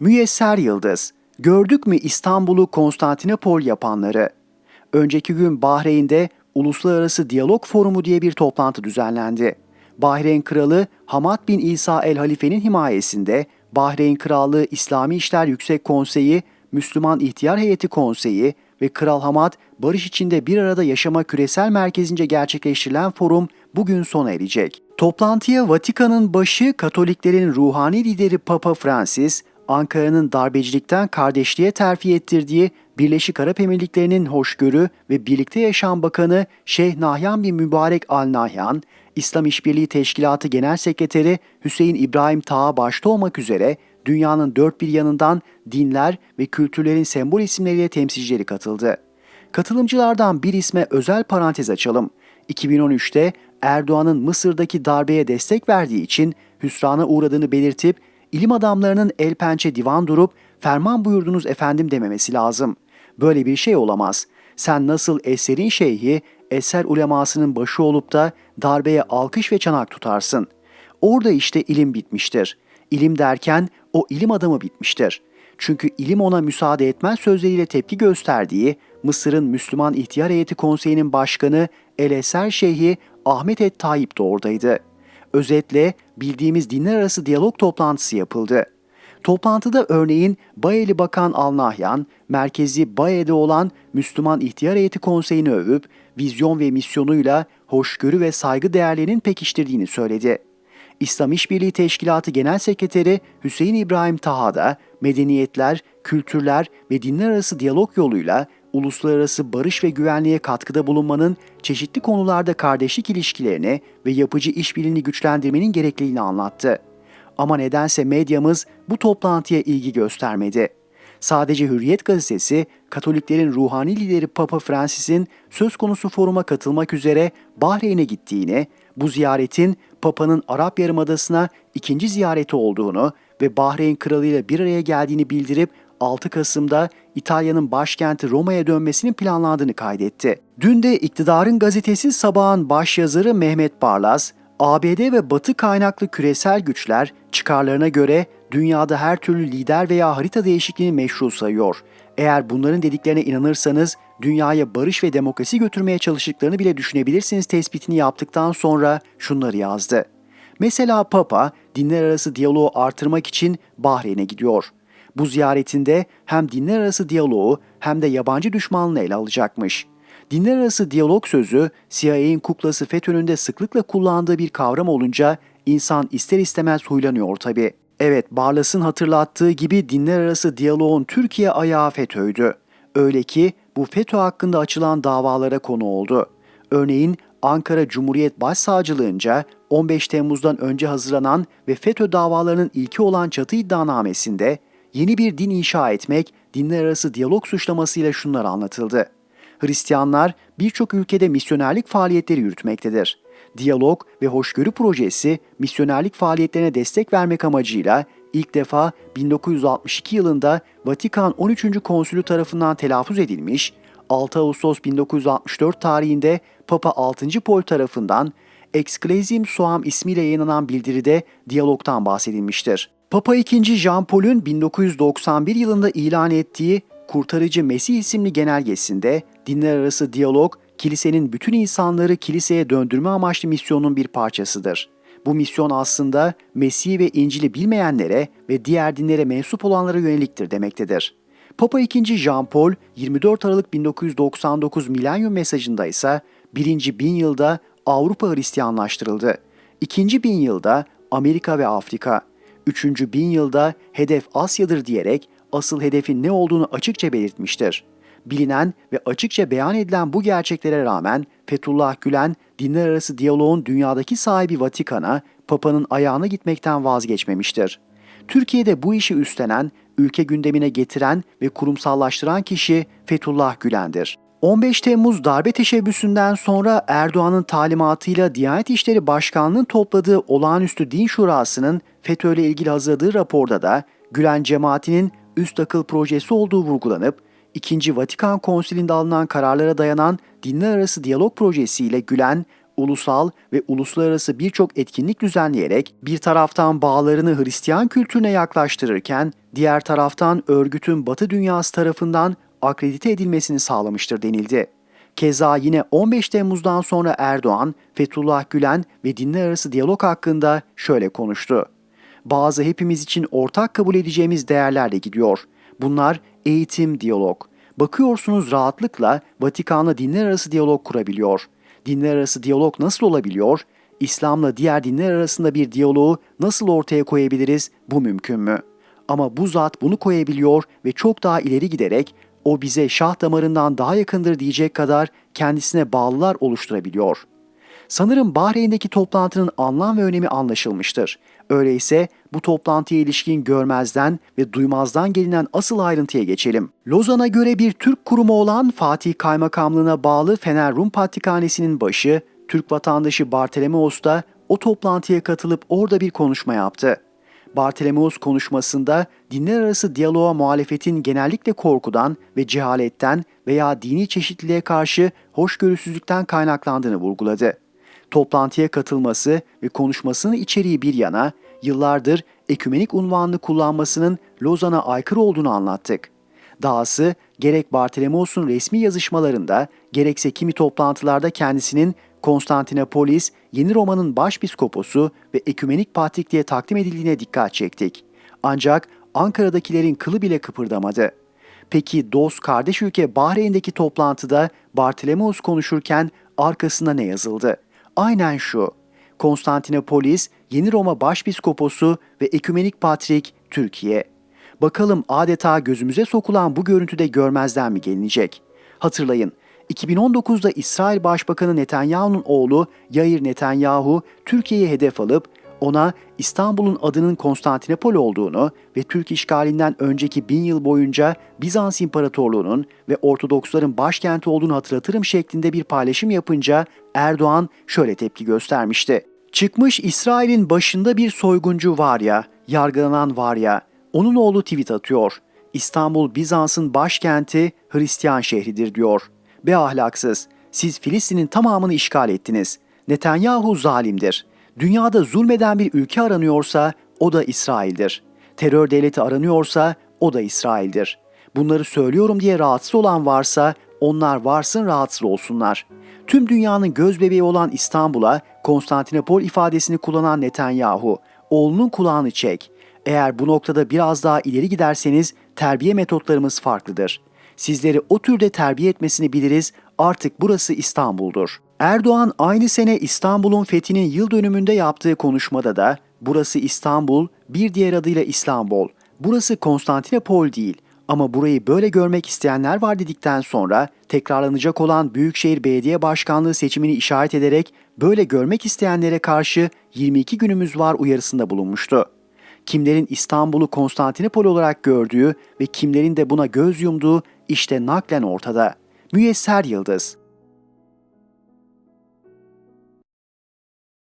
Müyesser Yıldız, gördük mü İstanbul'u Konstantinopol yapanları? Önceki gün Bahreyn'de Uluslararası Diyalog Forumu diye bir toplantı düzenlendi. Bahreyn Kralı Hamad bin İsa el Halife'nin himayesinde Bahreyn Krallığı İslami İşler Yüksek Konseyi, Müslüman İhtiyar Heyeti Konseyi ve Kral Hamad barış içinde bir arada yaşama küresel merkezince gerçekleştirilen forum bugün sona erecek. Toplantıya Vatikan'ın başı Katoliklerin ruhani lideri Papa Francis, Ankara'nın darbecilikten kardeşliğe terfi ettirdiği Birleşik Arap Emirlikleri'nin hoşgörü ve birlikte yaşam bakanı Şeyh Nahyan bin Mübarek Al Nahyan, İslam İşbirliği Teşkilatı Genel Sekreteri Hüseyin İbrahim Taha başta olmak üzere dünyanın dört bir yanından dinler ve kültürlerin sembol isimleriyle temsilcileri katıldı. Katılımcılardan bir isme özel parantez açalım. 2013'te Erdoğan'ın Mısır'daki darbeye destek verdiği için hüsrana uğradığını belirtip ilim adamlarının el pençe divan durup ferman buyurdunuz efendim dememesi lazım. Böyle bir şey olamaz. Sen nasıl eserin şeyhi, eser ulemasının başı olup da darbeye alkış ve çanak tutarsın. Orada işte ilim bitmiştir. İlim derken o ilim adamı bitmiştir. Çünkü ilim ona müsaade etmez sözleriyle tepki gösterdiği Mısır'ın Müslüman İhtiyar Heyeti Konseyi'nin başkanı El Eser Şeyhi Ahmet Et Tayyip de oradaydı. Özetle bildiğimiz dinler arası diyalog toplantısı yapıldı. Toplantıda örneğin Bayeli Bakan Al Nahyan, merkezi Baye'de olan Müslüman İhtiyar Heyeti Konseyi'ni övüp vizyon ve misyonuyla hoşgörü ve saygı değerlerinin pekiştirdiğini söyledi. İslam İşbirliği Teşkilatı Genel Sekreteri Hüseyin İbrahim Taha da medeniyetler, kültürler ve dinler arası diyalog yoluyla uluslararası barış ve güvenliğe katkıda bulunmanın çeşitli konularda kardeşlik ilişkilerini ve yapıcı işbirliğini güçlendirmenin gerekliliğini anlattı. Ama nedense medyamız bu toplantıya ilgi göstermedi. Sadece Hürriyet gazetesi, Katoliklerin ruhani lideri Papa Francis'in söz konusu foruma katılmak üzere Bahreyn'e gittiğini, bu ziyaretin Papa'nın Arap Yarımadası'na ikinci ziyareti olduğunu ve Bahreyn Kralı ile bir araya geldiğini bildirip 6 Kasım'da İtalya'nın başkenti Roma'ya dönmesinin planlandığını kaydetti. Dün de iktidarın gazetesi Sabah'ın başyazarı Mehmet Barlas, ABD ve Batı kaynaklı küresel güçler çıkarlarına göre dünyada her türlü lider veya harita değişikliğini meşru sayıyor. Eğer bunların dediklerine inanırsanız dünyaya barış ve demokrasi götürmeye çalıştıklarını bile düşünebilirsiniz tespitini yaptıktan sonra şunları yazdı. Mesela Papa dinler arası diyaloğu artırmak için Bahreyn'e gidiyor. Bu ziyaretinde hem dinler arası diyaloğu hem de yabancı düşmanlığı ele alacakmış. Dinler arası diyalog sözü CIA'in kuklası FETÖ'nün de sıklıkla kullandığı bir kavram olunca insan ister istemez huylanıyor tabi. Evet Barlas'ın hatırlattığı gibi dinler arası diyaloğun Türkiye ayağı FETÖ'ydü. Öyle ki bu FETÖ hakkında açılan davalara konu oldu. Örneğin Ankara Cumhuriyet Başsavcılığınca 15 Temmuz'dan önce hazırlanan ve FETÖ davalarının ilki olan çatı iddianamesinde yeni bir din inşa etmek, dinler arası diyalog suçlamasıyla şunlar anlatıldı. Hristiyanlar birçok ülkede misyonerlik faaliyetleri yürütmektedir. Diyalog ve hoşgörü projesi misyonerlik faaliyetlerine destek vermek amacıyla ilk defa 1962 yılında Vatikan 13. Konsülü tarafından telaffuz edilmiş, 6 Ağustos 1964 tarihinde Papa 6. Pol tarafından Exclesiam Suam ismiyle yayınlanan bildiride diyalogtan bahsedilmiştir. Papa II. Jean Paul'ün 1991 yılında ilan ettiği Kurtarıcı Mesih isimli genelgesinde dinler arası diyalog, kilisenin bütün insanları kiliseye döndürme amaçlı misyonun bir parçasıdır. Bu misyon aslında Mesih ve İncil'i bilmeyenlere ve diğer dinlere mensup olanlara yöneliktir demektedir. Papa II. Jean Paul 24 Aralık 1999 milenyum mesajında ise birinci bin yılda Avrupa Hristiyanlaştırıldı. İkinci bin yılda Amerika ve Afrika, üçüncü bin yılda hedef Asya'dır diyerek asıl hedefin ne olduğunu açıkça belirtmiştir. Bilinen ve açıkça beyan edilen bu gerçeklere rağmen Fethullah Gülen dinler arası diyaloğun dünyadaki sahibi Vatikan'a Papa'nın ayağına gitmekten vazgeçmemiştir. Türkiye'de bu işi üstlenen, ülke gündemine getiren ve kurumsallaştıran kişi Fethullah Gülen'dir. 15 Temmuz darbe teşebbüsünden sonra Erdoğan'ın talimatıyla Diyanet İşleri Başkanlığı'nın topladığı olağanüstü din şurasının FETÖ ile ilgili hazırladığı raporda da Gülen cemaatinin üst akıl projesi olduğu vurgulanıp, 2. Vatikan Konsili'nde alınan kararlara dayanan dinler arası diyalog projesiyle Gülen, ulusal ve uluslararası birçok etkinlik düzenleyerek bir taraftan bağlarını Hristiyan kültürüne yaklaştırırken diğer taraftan örgütün Batı dünyası tarafından akredite edilmesini sağlamıştır denildi. Keza yine 15 Temmuz'dan sonra Erdoğan, Fethullah Gülen ve dinler arası diyalog hakkında şöyle konuştu. Bazı hepimiz için ortak kabul edeceğimiz değerlerle gidiyor. Bunlar eğitim, diyalog. Bakıyorsunuz rahatlıkla Vatikan'la dinler arası diyalog kurabiliyor. Dinler arası diyalog nasıl olabiliyor? İslam'la diğer dinler arasında bir diyaloğu nasıl ortaya koyabiliriz? Bu mümkün mü? Ama bu zat bunu koyabiliyor ve çok daha ileri giderek o bize şah damarından daha yakındır diyecek kadar kendisine bağlılar oluşturabiliyor. Sanırım Bahreyn'deki toplantının anlam ve önemi anlaşılmıştır. Öyleyse bu toplantıya ilişkin görmezden ve duymazdan gelinen asıl ayrıntıya geçelim. Lozan'a göre bir Türk kurumu olan Fatih Kaymakamlığına bağlı Fener Rum Patrikhanesi'nin başı Türk vatandaşı Bartolomeos da o toplantıya katılıp orada bir konuşma yaptı. Bartolomeos konuşmasında dinler arası diyaloğa muhalefetin genellikle korkudan ve cehaletten veya dini çeşitliliğe karşı hoşgörüsüzlükten kaynaklandığını vurguladı. Toplantıya katılması ve konuşmasının içeriği bir yana yıllardır ekümenik unvanını kullanmasının Lozan'a aykırı olduğunu anlattık. Dahası gerek Bartolomeos'un resmi yazışmalarında gerekse kimi toplantılarda kendisinin Konstantinopolis, Yeni Roma'nın başpiskoposu ve ekümenik patrikliğe takdim edildiğine dikkat çektik. Ancak Ankara'dakilerin kılı bile kıpırdamadı. Peki dost kardeş ülke Bahreyn'deki toplantıda Bartolomeos konuşurken arkasında ne yazıldı? Aynen şu. Konstantinopolis, Yeni Roma Başpiskoposu ve Ekümenik Patrik Türkiye. Bakalım adeta gözümüze sokulan bu görüntüde görmezden mi gelinecek? Hatırlayın, 2019'da İsrail Başbakanı Netanyahu'nun oğlu Yair Netanyahu Türkiye'ye hedef alıp ona İstanbul'un adının Konstantinopol olduğunu ve Türk işgalinden önceki bin yıl boyunca Bizans İmparatorluğu'nun ve Ortodoksların başkenti olduğunu hatırlatırım şeklinde bir paylaşım yapınca Erdoğan şöyle tepki göstermişti. Çıkmış İsrail'in başında bir soyguncu var ya, yargılanan var ya, onun oğlu tweet atıyor. İstanbul Bizans'ın başkenti Hristiyan şehridir diyor. Be ahlaksız, siz Filistin'in tamamını işgal ettiniz. Netanyahu zalimdir. Dünyada zulmeden bir ülke aranıyorsa o da İsrail'dir. Terör devleti aranıyorsa o da İsrail'dir. Bunları söylüyorum diye rahatsız olan varsa onlar varsın rahatsız olsunlar. Tüm dünyanın göz bebeği olan İstanbul'a Konstantinopol ifadesini kullanan Netanyahu, oğlunun kulağını çek. Eğer bu noktada biraz daha ileri giderseniz terbiye metotlarımız farklıdır. Sizleri o türde terbiye etmesini biliriz, artık burası İstanbul'dur. Erdoğan aynı sene İstanbul'un fethinin yıl dönümünde yaptığı konuşmada da burası İstanbul, bir diğer adıyla İstanbul, burası Konstantinopol değil ama burayı böyle görmek isteyenler var dedikten sonra tekrarlanacak olan Büyükşehir Belediye Başkanlığı seçimini işaret ederek böyle görmek isteyenlere karşı 22 günümüz var uyarısında bulunmuştu. Kimlerin İstanbul'u Konstantinopol olarak gördüğü ve kimlerin de buna göz yumduğu işte naklen ortada. Müyesser Yıldız